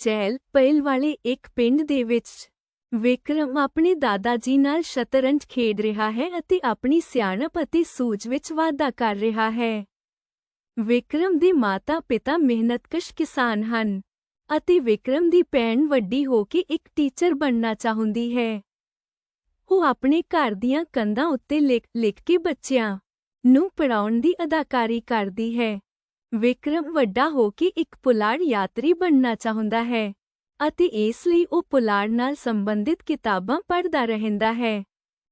ਚੈਲ ਪਹਿਲ ਵਾਲੇ ਇੱਕ ਪਿੰਡ ਦੇ ਵਿੱਚ। ਵਿਕਰਮ ਆਪਣੇ ਦਾਦਾ ਜੀ ਨਾਲ ਸ਼ਤਰੰਜ ਖੇਡ ਰਿਹਾ ਹੈ ਅਤੇ ਆਪਣੀ ਸਿਆਣਪ ਅਤੇ ਸੂਝ ਵਿੱਚ ਵਾਧਾ ਕਰ ਰਿਹਾ ਹੈ। ਵਿਕਰਮ ਦੇ ਮਾਤਾ-ਪਿਤਾ ਮਿਹਨਤਕਸ਼ ਕਿਸਾਨ ਹਨ ਅਤੇ ਵਿਕਰਮ ਦੀ ਭੈਣ ਵੱਡੀ ਹੋ ਕੇ ਇੱਕ ਟੀਚਰ ਬਣਨਾ ਚਾਹੁੰਦੀ ਹੈ। ਉਹ ਆਪਣੇ ਘਰ ਦੀਆਂ ਕੰਧਾਂ ਉੱਤੇ ਲਿਖ ਲਿਖ ਕੇ ਬੱਚਿਆਂ ਨੂੰ ਪੜਾਉਣ ਦੀ ਅਦਾਕਾਰੀ ਕਰਦੀ ਹੈ। ਵਿਕਰਮ ਵੱਡਾ ਹੋ ਕੇ ਇੱਕ ਪੁਲਾੜ ਯਾਤਰੀ ਬਣਨਾ ਚਾਹੁੰਦਾ ਹੈ ਅਤੇ ਇਸ ਲਈ ਉਹ ਪੁਲਾੜ ਨਾਲ ਸੰਬੰਧਿਤ ਕਿਤਾਬਾਂ ਪੜ੍ਹਦਾ ਰਹਿੰਦਾ ਹੈ।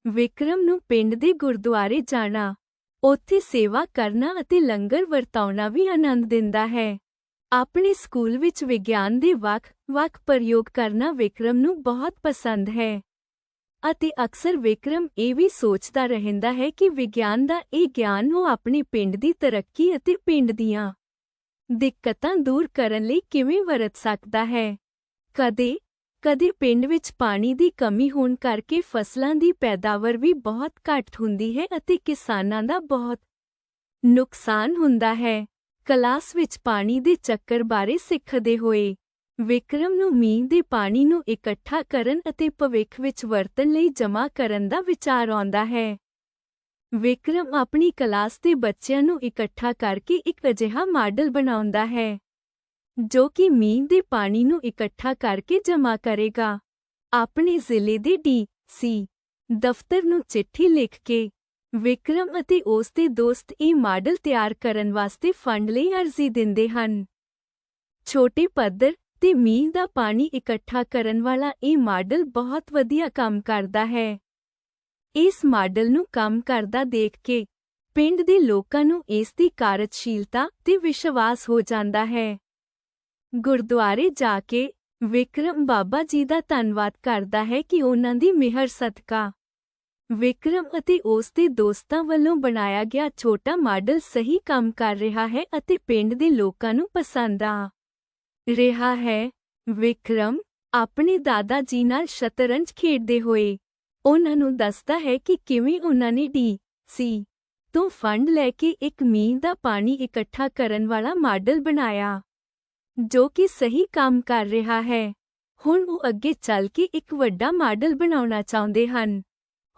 ਵਿਕਰਮ ਨੂੰ ਪਿੰਡ ਦੇ ਗੁਰਦੁਆਰੇ ਜਾਣਾ, ਉੱਥੇ ਸੇਵਾ ਕਰਨਾ ਅਤੇ ਲੰਗਰ ਵਰਤਾਉਣਾ ਵੀ ਆਨੰਦ ਦਿੰਦਾ ਹੈ। ਆਪਣੇ ਸਕੂਲ ਵਿੱਚ ਵਿਗਿਆਨ ਦੇ ਵੱਖ-ਵੱਖ ਪ੍ਰਯੋਗ ਕਰਨਾ ਵਿਕਰਮ ਨੂੰ ਬਹੁਤ ਪਸੰਦ ਹੈ। ਅਤੇ ਅਕਸਰ ਵਿਕਰਮ ਇਹ ਵੀ ਸੋਚਦਾ ਰਹਿੰਦਾ ਹੈ ਕਿ ਵਿਗਿਆਨ ਦਾ ਇਹ ਗਿਆਨ ਉਹ ਆਪਣੇ ਪਿੰਡ ਦੀ ਤਰੱਕੀ ਅਤੇ ਪਿੰਡ ਦੀਆਂ ਦਿੱਕਤਾਂ ਦੂਰ ਕਰਨ ਲਈ ਕਿਵੇਂ ਵਰਤ ਸਕਦਾ ਹੈ। ਕਦੇ ਕਦੇ ਪਿੰਡ ਵਿੱਚ ਪਾਣੀ ਦੀ ਕਮੀ ਹੋਣ ਕਰਕੇ ਫਸਲਾਂ ਦੀ ਪੈਦਾਵਾਰ ਵੀ ਬਹੁਤ ਘੱਟ ਹੁੰਦੀ ਹੈ ਅਤੇ ਕਿਸਾਨਾਂ ਦਾ ਬਹੁਤ ਨੁਕਸਾਨ ਹੁੰਦਾ ਹੈ। ਕਲਾਸ ਵਿੱਚ ਪਾਣੀ ਦੇ ਚੱਕਰ ਬਾਰੇ ਸਿੱਖਦੇ ਹੋਏ ਵਿਕਰਮ ਨੂੰ ਮੀਂਹ ਦੇ ਪਾਣੀ ਨੂੰ ਇਕੱਠਾ ਕਰਨ ਅਤੇ ਭਵਿੱਖ ਵਿੱਚ ਵਰਤਣ ਲਈ ਜਮ੍ਹਾਂ ਕਰਨ ਦਾ ਵਿਚਾਰ ਆਉਂਦਾ ਹੈ। ਵਿਕਰਮ ਆਪਣੀ ਕਲਾਸ ਦੇ ਬੱਚਿਆਂ ਨੂੰ ਇਕੱਠਾ ਕਰਕੇ ਇੱਕ ਅਜਿਹਾ ਮਾਡਲ ਬਣਾਉਂਦਾ ਹੈ, ਜੋ ਕਿ ਮੀਂਹ ਦੇ ਪਾਣੀ ਨੂੰ ਇਕੱਠਾ ਕਰਕੇ ਜਮ੍ਹਾਂ ਕਰੇਗਾ। ਆਪਣੇ ਜ਼ਿਲ੍ਹੇ ਦੇ ਡੀ, ਸੀ ਦਫ਼ਤਰ ਨੂੰ ਚਿੱਠੀ ਲਿਖ ਕੇ ਵਿਕਰਮ ਅਤੇ ਉਸ ਦੇ ਦੋਸਤ ਇਹ ਮਾਡਲ ਤਿਆਰ ਕਰਨ ਵਾਸਤੇ ਫੰਡ ਲਈ ਅਰਜ਼ੀ ਦਿੰਦੇ ਹਨ। ਛੋਟੇ ਪੱਧਰ ਤੇ ਮੀਂਹ ਦਾ ਪਾਣੀ ਇਕੱਠਾ ਕਰਨ ਵਾਲਾ ਇਹ ਮਾਡਲ ਬਹੁਤ ਵਧੀਆ ਕੰਮ ਕਰਦਾ ਹੈ। ਇਸ ਮਾਡਲ ਨੂੰ ਕੰਮ ਕਰਦਾ ਦੇਖ ਕੇ ਪਿੰਡ ਦੇ ਲੋਕਾਂ ਨੂੰ ਇਸ ਦੀ ਕਾਰਜਸ਼ੀਲਤਾ ਤੇ ਵਿਸ਼ਵਾਸ ਹੋ ਜਾਂਦਾ ਹੈ। ਗੁਰਦੁਆਰੇ ਜਾ ਕੇ ਵਿਕਰਮ ਬਾਬਾ ਜੀ ਦਾ ਧੰਨਵਾਦ ਕਰਦਾ ਹੈ ਕਿ ਉਹਨਾਂ ਦੀ ਮਿਹਰ ਸਦਕਾ ਵਿਕਰਮ ਅਤੇ ਉਸ ਦੇ ਦੋਸਤਾਂ ਵੱਲੋਂ ਬਣਾਇਆ ਗਿਆ ਛੋਟਾ ਮਾਡਲ ਸਹੀ ਕੰਮ ਕਰ ਰਿਹਾ ਹੈ ਅਤੇ ਪਿੰਡ ਦੇ ਲੋਕਾਂ ਨੂੰ ਪਸੰਦ ਆ। ਰਿਹਾ ਹੈ। ਵਿਕਰਮ ਆਪਣੇ ਦਾਦਾ ਜੀ ਨਾਲ ਸ਼ਤਰੰਜ ਖੇਡਦੇ ਹੋਏ ਉਹਨਾਂ ਨੂੰ ਦੱਸਦਾ ਹੈ ਕਿ ਕਿਵੇਂ ਉਹਨਾਂ ਨੇ ਡੀ ਸੀ ਤੋਂ ਫੰਡ ਲੈ ਕੇ ਇੱਕ ਮੀਂਹ ਦਾ ਪਾਣੀ ਇਕੱਠਾ ਕਰਨ ਵਾਲਾ ਮਾਡਲ ਬਣਾਇਆ, ਜੋ ਕਿ ਸਹੀ ਕੰਮ ਕਰ ਰਿਹਾ ਹੈ। ਹੁਣ ਉਹ ਅੱਗੇ ਚੱਲ ਕੇ ਇੱਕ ਵੱਡਾ ਮਾਡਲ ਬਣਾਉਣਾ ਚਾਹੁੰਦੇ ਹਨ।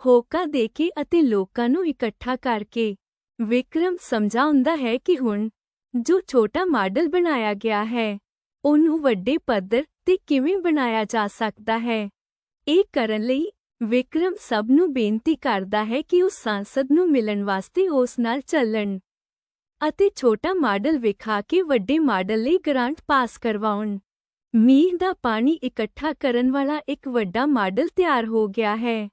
ਹੋਕਾ ਦੇ ਕੇ ਅਤੇ ਲੋਕਾਂ ਨੂੰ ਇਕੱਠਾ ਕਰਕੇ ਵਿਕਰਮ ਸਮਝਾਉਂਦਾ ਹੈ ਕਿ ਹੁਣ ਜੋ ਛੋਟਾ ਮਾਡਲ ਬਣਾਇਆ ਗਿਆ ਹੈ ਉਹਨੂੰ ਵੱਡੇ ਪੱਧਰ ਤੇ ਕਿਵੇਂ ਬਣਾਇਆ ਜਾ ਸਕਦਾ ਹੈ? ਇਹ ਕਰਨ ਲਈ ਵਿਕਰਮ ਸਭ ਨੂੰ ਬੇਨਤੀ ਕਰਦਾ ਹੈ ਕਿ ਉਹ ਸੰਸਦ ਨੂੰ ਮਿਲਣ ਵਾਸਤੇ ਉਸ ਨਾਲ ਚੱਲਣ ਅਤੇ ਛੋਟਾ ਮਾਡਲ ਵਿਖਾ ਕੇ ਵੱਡੇ ਮਾਡਲ ਲਈ ਗ੍ਰਾਂਟ ਪਾਸ ਕਰਵਾਉਣ। ਮੀਂਹ ਦਾ ਪਾਣੀ ਇਕੱਠਾ ਕਰਨ ਵਾਲਾ ਇੱਕ ਵੱਡਾ ਮਾਡਲ ਤਿਆਰ ਹੋ ਗਿਆ ਹੈ,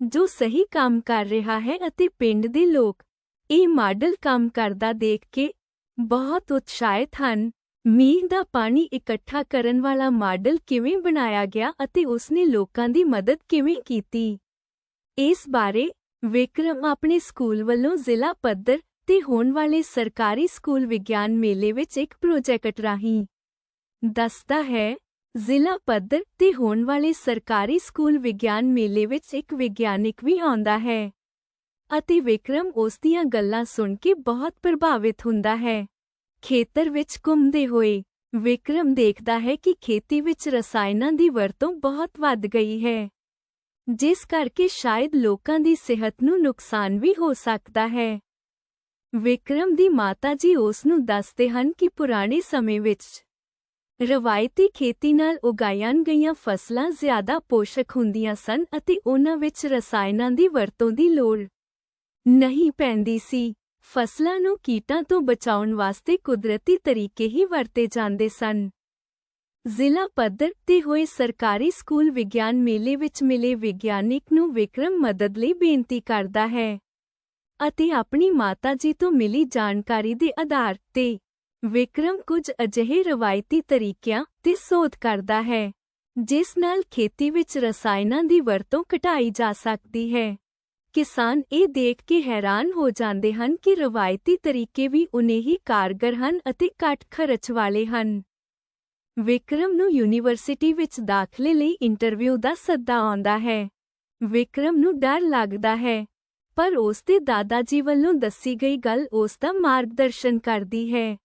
ਜੋ ਸਹੀ ਕੰਮ ਕਰ ਰਿਹਾ ਹੈ ਅਤੇ ਪਿੰਡ ਦੇ ਲੋਕ ਇਹ ਮਾਡਲ ਕੰਮ ਕਰਦਾ ਦੇਖ ਕੇ ਬਹੁਤ ਉਤਸ਼ਾਹਿਤ ਹਨ। ਮੀਂਹ ਦਾ ਪਾਣੀ ਇਕੱਠਾ ਕਰਨ ਵਾਲਾ ਮਾਡਲ ਕਿਵੇਂ ਬਣਾਇਆ ਗਿਆ ਅਤੇ ਉਸਨੇ ਲੋਕਾਂ ਦੀ ਮਦਦ ਕਿਵੇਂ ਕੀਤੀ? ਇਸ ਬਾਰੇ ਵਿਕਰਮ ਆਪਣੇ ਸਕੂਲ ਵੱਲੋਂ ਜ਼ਿਲ੍ਹਾ ਪੱਧਰ ਤੇ ਹੋਣ ਵਾਲੇ ਸਰਕਾਰੀ ਸਕੂਲ ਵਿਗਿਆਨ ਮੇਲੇ ਵਿੱਚ ਇੱਕ ਪ੍ਰੋਜੈਕਟ ਰਾਹੀਂ ਦੱਸਦਾ ਹੈ, ਜ਼ਿਲ੍ਹਾ ਪੱਧਰ ਤੇ ਹੋਣ ਵਾਲੇ ਸਰਕਾਰੀ ਸਕੂਲ ਵਿਗਿਆਨ ਮੇਲੇ ਵਿੱਚ ਇੱਕ ਵਿਗਿਆਨਿਕ ਵੀ ਆਉਂਦਾ ਹੈ। ਅਤੇ ਵਿਕਰਮ ਉਸ ਦੀਆਂ ਗੱਲਾਂ ਸੁਣ ਕੇ ਬਹੁਤ ਪ੍ਰਭਾਵਿਤ ਹੁੰਦਾ ਹੈ। ਖੇਤਰ ਵਿੱਚ ਘੁੰਮਦੇ ਹੋਏ, ਵਿਕਰਮ ਦੇਖਦਾ ਹੈ ਕਿ ਖੇਤੀ ਵਿੱਚ ਰਸਾਇਣਾਂ ਦੀ ਵਰਤੋਂ ਬਹੁਤ ਵੱਧ ਗਈ ਹੈ। ਜਿਸ ਕਰਕੇ ਸ਼ਾਇਦ ਲੋਕਾਂ ਦੀ ਸਿਹਤ ਨੂੰ ਨੁਕਸਾਨ ਵੀ ਹੋ ਸਕਦਾ ਹੈ। ਵਿਕਰਮ ਦੀ ਮਾਤਾ ਜੀ ਉਸ ਨੂੰ ਦੱਸਦੇ ਹਨ ਕਿ ਪੁਰਾਣੇ ਸਮੇਂ ਵਿੱਚ ਰਵਾਇਤੀ ਖੇਤੀ ਨਾਲ ਉਗਾਈਆਂ ਗਈਆਂ ਫਸਲਾਂ ਜ਼ਿਆਦਾ ਪੋਸ਼ਕ ਹੁੰਦੀਆਂ ਸਨ ਅਤੇ ਉਹਨਾਂ ਵਿੱਚ ਰਸਾਇਣਾਂ ਦੀ ਵਰਤੋਂ ਦੀ ਲੋੜ ਨਹੀਂ ਪੈਂਦੀ ਸੀ। ਫਸਲਾਂ ਨੂੰ ਕੀਟਾਂ ਤੋਂ ਬਚਾਉਣ ਵਾਸਤੇ ਕੁਦਰਤੀ ਤਰੀਕੇ ਹੀ ਵਰਤੇ ਜਾਂਦੇ ਸਨ। ਜ਼ਿਲ੍ਹਾ ਪੱਧਰ ਤੇ ਹੋਏ ਸਰਕਾਰੀ ਸਕੂਲ ਵਿਗਿਆਨ ਮੇਲੇ ਵਿੱਚ ਮਿਲੇ ਵਿਗਿਆਨਿਕ ਨੂੰ ਵਿਕਰਮ ਮਦਦ ਲਈ ਬੇਨਤੀ ਕਰਦਾ ਹੈ ਅਤੇ ਆਪਣੀ ਮਾਤਾ ਜੀ ਤੋਂ ਮਿਲੀ ਜਾਣਕਾਰੀ ਦੇ ਆਧਾਰ ਤੇ ਵਿਕਰਮ ਕੁਝ ਅਜਿਹੇ ਰਵਾਇਤੀ ਤਰੀਕਿਆਂ ਤੇ ਸੋਧ ਕਰਦਾ ਹੈ, ਜਿਸ ਨਾਲ ਖੇਤੀ ਵਿੱਚ ਰਸਾਇਣਾਂ ਦੀ ਵਰਤੋਂ ਘਟਾਈ ਜਾ ਸਕਦੀ ਹੈ। ਕਿਸਾਨ ਇਹ ਦੇਖ ਕੇ ਹੈਰਾਨ ਹੋ ਜਾਂਦੇ ਹਨ ਕਿ ਰਵਾਇਤੀ ਤਰੀਕੇ ਵੀ ਉਨੇ ਹੀ ਕਾਰਗਰ ਹਨ ਅਤੇ ਘੱਟ ਖਰਚ ਵਾਲੇ ਹਨ। ਵਿਕਰਮ ਨੂੰ ਯੂਨੀਵਰਸਿਟੀ ਵਿੱਚ ਦਾਖਲੇ ਲਈ ਇੰਟਰਵਿਊ ਦਾ ਸੱਦਾ ਆਉਂਦਾ ਹੈ। ਵਿਕਰਮ ਨੂੰ ਡਰ ਲੱਗਦਾ ਹੈ, ਪਰ ਉਸ ਦੇ ਦਾਦਾ ਜੀ ਵੱਲੋਂ ਦੱਸੀ ਗਈ ਗੱਲ ਉਸ ਦਾ ਮਾਰਗਦਰਸ਼ਨ ਕਰਦੀ ਹੈ।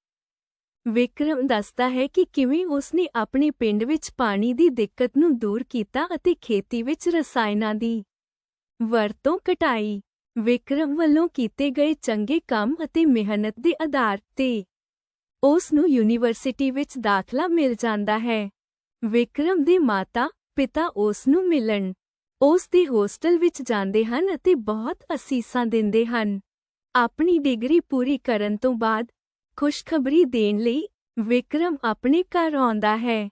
ਵਿਕਰਮ ਦੱਸਦਾ ਹੈ ਕਿ ਕਿਵੇਂ ਉਸਨੇ ਆਪਣੇ ਪਿੰਡ ਵਿੱਚ ਪਾਣੀ ਦੀ ਦਿੱਕਤ ਨੂੰ ਦੂਰ ਕੀਤਾ ਅਤੇ ਖੇਤੀ ਵਿੱਚ ਰਸਾਇਣਾਂ ਦੀ ਵਰਤੋਂ ਘਟਾਈ। ਵਿਕਰਮ ਵੱਲੋਂ ਕੀਤੇ ਗਏ ਚੰਗੇ ਕੰਮ ਅਤੇ ਮਿਹਨਤ ਦੇ ਆਧਾਰ ਤੇ ਉਸ ਨੂੰ ਯੂਨੀਵਰਸਿਟੀ ਵਿੱਚ ਦਾਖਲਾ ਮਿਲ ਜਾਂਦਾ ਹੈ। ਵਿਕਰਮ ਦੇ ਮਾਤਾ, ਪਿਤਾ ਉਸ ਨੂੰ ਮਿਲਣ। ਉਸ ਦੇ ਹੋਸਟਲ ਵਿੱਚ ਜਾਂਦੇ ਹਨ ਅਤੇ ਬਹੁਤ ਅਸੀਸਾਂ ਦਿੰਦੇ ਹਨ। ਆਪਣੀ ਡਿਗਰੀ ਪੂਰੀ ਕਰਨ ਤੋਂ ਬਾਅਦ ਖੁਸ਼ਖਬਰੀ ਦੇਣ ਲਈ ਵਿਕਰਮ ਆਪਣੇ ਘਰ ਆਉਂਦਾ ਹੈ।